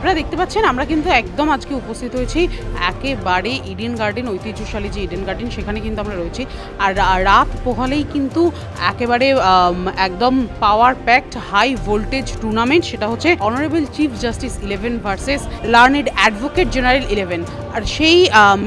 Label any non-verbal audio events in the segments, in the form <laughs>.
আপনারা দেখতে পাচ্ছেন, আমরা কিন্তু একদম আজকে উপস্থিত হয়েছি একেবারে ইডেন গার্ডেন ঐতিহ্যশালী যে ইডেন গার্ডেন সেখানে কিন্তু আমরা রয়েছি। আর রাত পোহালেই কিন্তু একেবারে একদম power packed high voltage tournament সেটা হচ্ছে honourable chief justice eleven versus learned advocate general eleven আর সেই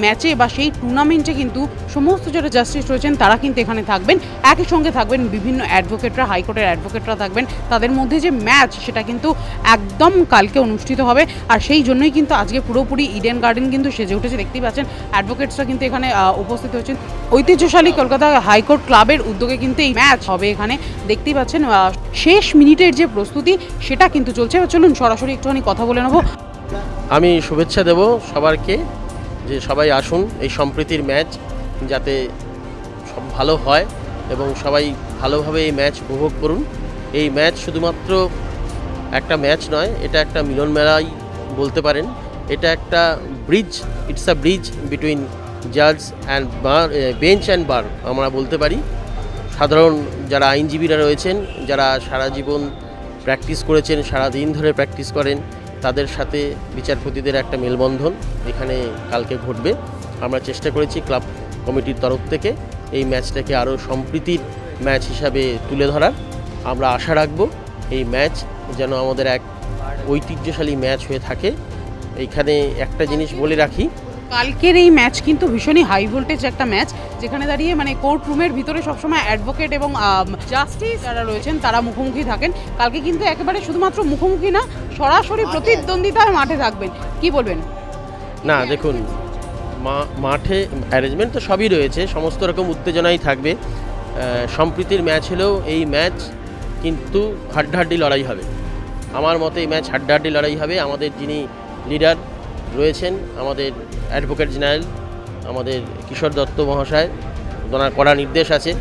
ম্যাচে বা সেই টুর্নামেন্টে কিন্তু সমস্ত যারা জাস্টিস রয়েছেন, তারা কিন্তু এখানে থাকবেন। একই সঙ্গে থাকবেন বিভিন্ন অ্যাডভোকেটরা হাইকোর্টের অ্যাডভোকেটরা থাকবেন। তাদের মধ্যে যে ম্যাচ সেটা কিন্তু একদম কালকে অনুষ্ঠিত হবে। আর সেই জন্যই কিন্তু আজকে পুরোপুরি ইডেন গার্ডেন কিন্তু সেজে উঠেছে। দেখতেই পাচ্ছেন অ্যাডভোকেটসরা কিন্তু এখানে উপস্থিত হয়েছেন। ঐতিহ্যশালী কলকাতা হাইকোর্ট ক্লাবের উদ্যোগে কিন্তু এই ম্যাচ হবে এখানে। দেখতেই পাচ্ছেন শেষ মিনিটের যে প্রস্তুতি, সেটা কিন্তু চলছে। চলুন সরাসরি একটুখানি কথা বলে নেব। আমি শুভেচ্ছা দেব সবারকে যে সবাই আসুন এই সম্প্রীতির ম্যাচ যাতে সব ভালো হয় এবং সবাই ভালোভাবে এই ম্যাচ উপভোগ করুন। এই ম্যাচ শুধুমাত্র একটা ম্যাচ নয়, এটা একটা মিলন মেলাই বলতে পারেন। এটা একটা bridge it's a bridge between জাজ and bar bench and bar আমরা বলতে পারি। সাধারণ যারা আইনজীবীরা রয়েছেন, যারা সারা জীবন প্র্যাকটিস করেছেন, সারা দিন ধরে প্র্যাকটিস করেন তাদের সাথে বিচারপতিদের একটা মেলবন্ধন এখানে কালকে ঘটবে। আমরা চেষ্টা করেছি ক্লাব কমিটির তরফ থেকে এই ম্যাচটাকে আরও সম্প্রীতির ম্যাচ হিসাবে তুলে ধরার। আমরা আশা রাখব এই ম্যাচ যেন আমাদের এক ঐতিহ্যশালী ম্যাচ হয়ে থাকে। এইখানে একটা জিনিস বলে রাখি, কালকের এই ম্যাচ কিন্তু ভীষণই হাই ভোল্টেজ একটা ম্যাচ, যেখানে দাঁড়িয়ে মানে কোর্ট রুমের ভিতরে সবসময় অ্যাডভোকেট এবং জাস্টিস যারা রয়েছেন তারা মুখোমুখি থাকেন। কালকে কিন্তু একেবারে শুধুমাত্র মুখোমুখি না সরাসরি প্রতিদ্বন্দ্বিতার মাঠে থাকবেন। কি বলবেন? না, দেখুন মাঠে অ্যারেঞ্জমেন্ট তো সবই রয়েছে, সমস্ত রকম উত্তেজনাই থাকবে। সম্প্রীতির ম্যাচ হলেও এই ম্যাচ কিন্তু হাড্ডাহাড্ডি লড়াই হবে। আমার মতে এই ম্যাচ হাড্ডাহাড্ডি লড়াই হবে। আমাদের যিনি লিডার রয়েছেন, আমাদের অ্যাডভোকেট জেনারেল আমাদের কিশোর দত্ত মহাশয়, ওনার কড়া নির্দেশ আছে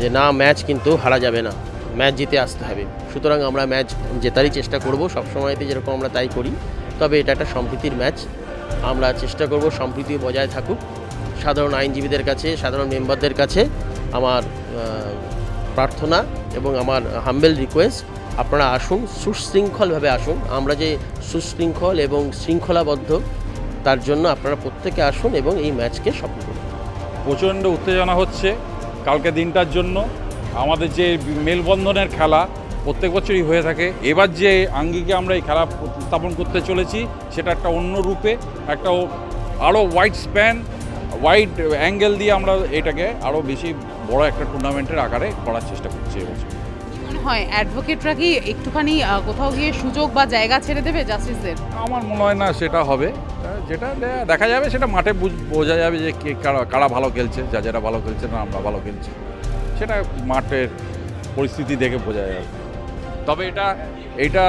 যে না ম্যাচ কিন্তু হারা যাবে না। ম্যাচ জিতে আসতে হবে। সুতরাং আমরা ম্যাচ জেতারই চেষ্টা করব। সবসময়তে যেরকম আমরা তাই করি। তবে এটা একটা সম্প্রীতির ম্যাচ। আমরা চেষ্টা করব সম্প্রীতি বজায় থাকুক। সাধারণ আইনজীবীদের কাছে, সাধারণ মেম্বারদের কাছে আমার প্রার্থনা এবং আমার হাম্বেল রিকোয়েস্ট আপনারা আসুন, সুশৃঙ্খলভাবে আসুন। আমরা যে সুশৃঙ্খল এবং শৃঙ্খলাবদ্ধ, তার জন্য আপনারা প্রত্যেকে আসুন এবং এই ম্যাচকে সফল করুন। প্রচণ্ড উত্তেজনা হচ্ছে কালকে দিনটার জন্য। আমাদের যে মেলবন্ধনের খেলা প্রত্যেক বছরই হয়ে থাকে। এবার যে আঙ্গিকে আমরা এই খেলা স্থাপন করতে চলেছি সেটা একটা অন্য রূপে একটা আরও ওয়াইড স্প্যান ওয়াইড অ্যাঙ্গেল দিয়ে আমরা এটাকে আরও বেশি বড় একটা টুর্নামেন্টের আকারে করার চেষ্টা করছি এবছর মনে হয় অ্যাডভোকেটরা কি একটুখানি কোথাও গিয়ে সুযোগ বা জায়গা ছেড়ে দেবে জাস্টিসদের আমার মনে হয় না সেটা হবে। যেটা দেখা যাবে সেটা মাঠে বুঝ- যাবে যে কে কারা ভালো খেলছে যা যারা ভালো খেলছে না আমরা ভালো খেলছি। সেটা মাঠের পরিস্থিতি দেখে বোঝা যাবে তবে এটা এটা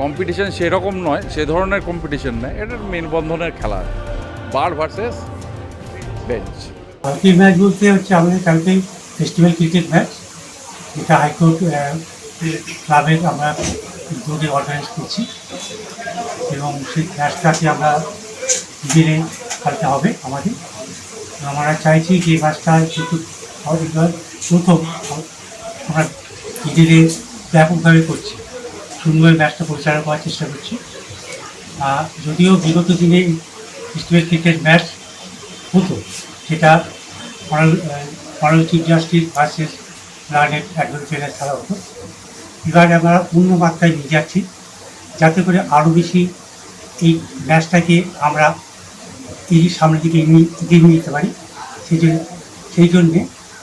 কম্পিটিশন সেরকম নয়, সে ধরনের কম্পিটিশন নয়, এটা মেনবন্ধনের খেলা। বার ভার্সেস বেঞ্চ কালকের ম্যাচ বলতে হচ্ছে আমাদের কালকে ফেস্টিভ্যাল ক্রিকেট ম্যাচ এটা হাইকোর্ট ক্লাবের আমরা উদ্যোগে অর্গানাইজ করছি। এবং সেই ম্যাচটাকে আমরা দিনে কালকে হবে আমাদের। আমরা চাইছি যে ম্যাচটা কিন্তু প্রথম আমরা ইডেনে ব্যাপকভাবে করছি। সুন্দর ম্যাচটা পরিচালনা করার চেষ্টা করছি। যদিও বিগত দিনে ফেস্টিভ্যাল ক্রিকেট ম্যাচ হতো, সেটা model chief justice versus learned অ্যাডভোকেটের খেলা হতো। এবার আমরা অন্য মাত্রায় নিয়ে যাচ্ছি, যাতে করে আরও বেশি এই ম্যাচটাকে আমরা এই সামনের দিকে এগিয়ে যেতে পারি। সেই জন্য সেই জন্যে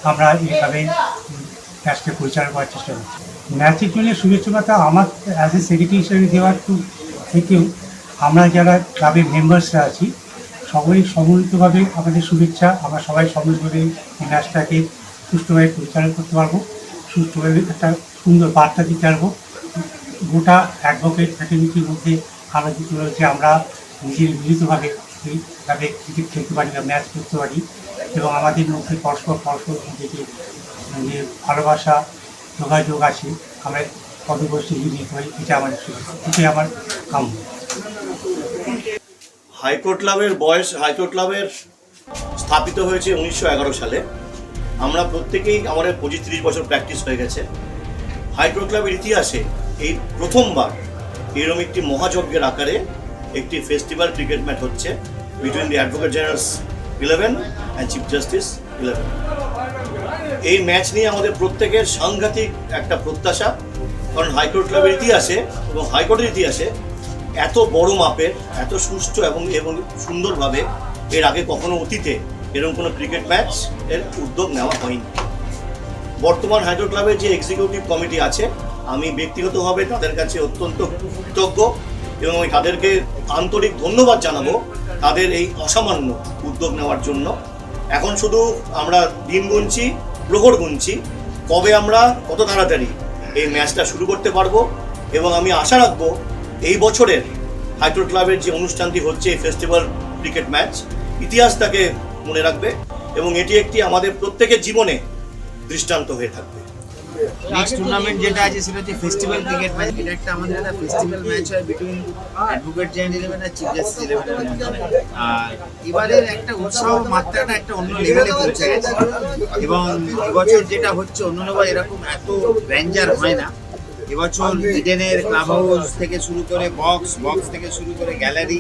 আমরা এইভাবে উম, ম্যাচটা পরিচালনা করার চেষ্টা করছি। ম্যাচের জন্য শুভেচ্ছা বার্তা আমার অ্যাজ এ সেক্রেটারি হিসেবে দেওয়ার থেকেও আমরা যারা ক্লাবের মেম্বার্সরা আছি সবাই সম্মিলিতভাবে আমাদের শুভেচ্ছা আমরা সবাই সম্মিলিতভাবে এই ম্যাচটাকে সুষ্ঠুভাবে পরিচালনা করতে পারব সুষ্ঠুভাবে একটা সুন্দর বার্তা দিতে পারব। গোটা অ্যাডভোকেট ফ্যাটার্নিটির মধ্যে আমরা যেটি রয়েছে আমরা নিজের মিলিতভাবে এইভাবে ক্রিকেট খেলতে পারি বা ম্যাচ করতে পারি। এবং আমাদের মধ্যে পরস্পর পরস্পর মধ্যে যে ভালোবাসা, যোগাযোগ আছে, আমরা পদবস্তি মিলিত হই এটা আমাদের এটাই আমার কাম্য। হাইকোর্ট ক্লাবের বয়স, হাইকোর্ট ক্লাবের স্থাপিত হয়েছে উনিশশো এগারো সালে। আমরা প্রত্যেকেই, আমাদের পঁচিশ তিরিশ বছর প্র্যাকটিস হয়ে গেছে। হাইকোর্ট ক্লাবের ইতিহাসে এই প্রথমবার এরকম একটি মহাযজ্ঞের আকারে একটি ফেস্টিভ্যাল ক্রিকেট ম্যাচ হচ্ছে। Between the advocate generals eleven and chief justice eleven এই ম্যাচ নিয়ে আমাদের প্রত্যেকের সাংঘাতিক একটা প্রত্যাশা। কারণ হাইকোর্ট ক্লাবের ইতিহাসে এবং হাইকোর্টের ইতিহাসে এত বড় মাপের, এত সুষ্ঠু এবং এবং সুন্দরভাবে এর আগে কখনো অতীতে এরকম কোনো ক্রিকেট ম্যাচ এর উদ্যোগ নেওয়া হয়নি। বর্তমান হাইড্রো ক্লাবের যে এক্সিকিউটিভ কমিটি আছে, আমি ব্যক্তিগতভাবে তাদের কাছে অত্যন্ত কৃতজ্ঞ। এবং আমি তাদেরকে আন্তরিক ধন্যবাদ জানাব তাদের এই অসামান্য উদ্যোগ নেওয়ার জন্য। এখন শুধু আমরা দিন গুনছি, প্রহর গুনছি, কবে আমরা কত তাড়াতাড়ি এই ম্যাচটা শুরু করতে পারব এবং আমি আশা রাখব এই বছরের হাইড্রো ক্লাবের যে অনুষ্ঠানটি হচ্ছে এই ফেস্টিভ্যাল ক্রিকেট ম্যাচ, ইতিহাস তাকে মনে রাখবে এবং এটি একটি আমাদের প্রত্যেকের জীবনে দৃষ্টান্ত হয়ে থাকবে। নেক্সট টুর্নামেন্ট যেটা আছে সেটা হচ্ছে ফেস্টিভ্যাল ক্রিকেট ম্যাচ এটা একটা আমাদের একটা ফেস্টিভ্যাল ম্যাচ হয় বিটুইন অ্যাডভোকেট ইলেভেন আর চিফ জাস্টিস ইলেভেনের মধ্যে। আর এবারের একটা উৎসাহ মাত্রাটা একটা অন্য লেভেলে পৌঁছে গেছে। এবং এবছর যেটা হচ্ছে অন্যান্যবার এরকম এত র্যাঞ্জার হয় না। এবছর ইডেনের ক্লাব হাউস থেকে শুরু করে বক্স বক্স থেকে শুরু করে গ্যালারি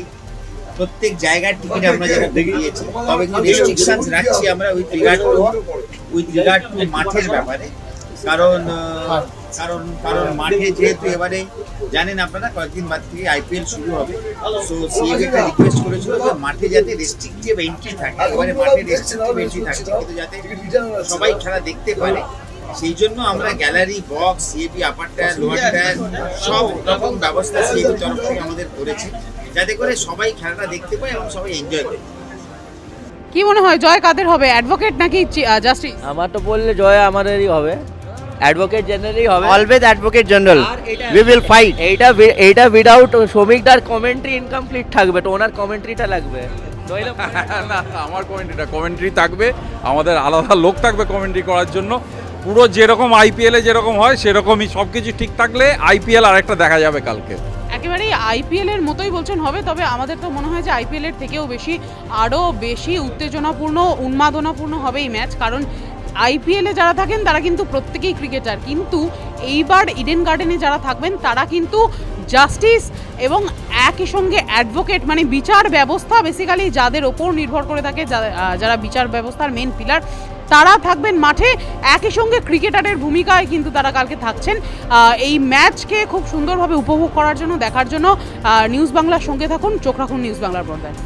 প্রত্যেক জায়গার টিকিট আমরা যেটা দিয়েছি তবে একটু রেস্ট্রিকশনস রাখছি আমরা with regard to with regard to মাঠের ব্যাপারে। কারণ কারণ কারণ মাঠে যেহেতু এবারে জানেন আপনারা কয়েকদিন বাদ থেকে আইপিএল শুরু হবে। সো সিএবিটা রিকোয়েস্ট করেছিল যে মাঠে যাতে রেস্ট্রিকটিভ এন্ট্রি থাকে এবারে মাঠে রেস্ট্রিকটিভ এন্ট্রি থাকছে কিন্তু যাতে সবাই খেলা দেখতে পারে। সেই জন্য আমরা gallery box CAB upper tier lower tier সব রকম ব্যবস্থা সিএবি তরফ থেকে আমাদের করেছে যাতে করে সবাই খেলাটা দেখতে পায় এবং সবাই এনজয় করে। কি মনে হয় জয় কাদের হবে? অ্যাডভোকেট নাকি জাস্টিস আমার তো বললে জয় আমাদেরই হবে। অ্যাডভোকেট জেনারেলই হবে। Always advocate general we will fight এইটা এইটা উইদাউট শ্রমিকদার কমেন্ট্রি ইনকমপ্লিট থাকবে তো ওনার কমেন্ট্রিটা লাগবে। <laughs> না না, আমার কমেন্ট্রিটা কমেন্ট্রি থাকবে। আমাদের আলাদা লোক থাকবে কমেন্ট্রি করার জন্য। পুরো যেরকম আইপিএলে যেরকম হয় সেরকমই সব কিছু ঠিক থাকলে আইপিএল আরেকটা দেখা যাবে কালকে। একেবারেই আইপিএল এর মতোই বলছেন হবে তবে আমাদের তো মনে হয় যে আইপিএল এর থেকেও বেশি আরও বেশি উত্তেজনাপূর্ণ উন্মাদনাপূর্ণ হবে এই ম্যাচ কারণ আইপিএলে যারা থাকেন, তারা কিন্তু প্রত্যেকেই ক্রিকেটার কিন্তু এইবার ইডেন গার্ডেনে যারা থাকবেন, তারা কিন্তু জাস্টিস এবং একই সঙ্গে অ্যাডভোকেট মানে বিচার ব্যবস্থা বেসিক্যালি যাদের ওপর নির্ভর করে থাকে যারা বিচার ব্যবস্থার মেন পিলার তারা থাকবেন মাঠে। একই সঙ্গে ক্রিকেটারের ভূমিকায় কিন্তু তারা কালকে থাকছেন। এই ম্যাচকে খুব সুন্দরভাবে উপভোগ করার জন্য, দেখার জন্য নিউজ বাংলার সঙ্গে থাকুন, চোখ রাখুন নিউজ বাংলার পর্দায়।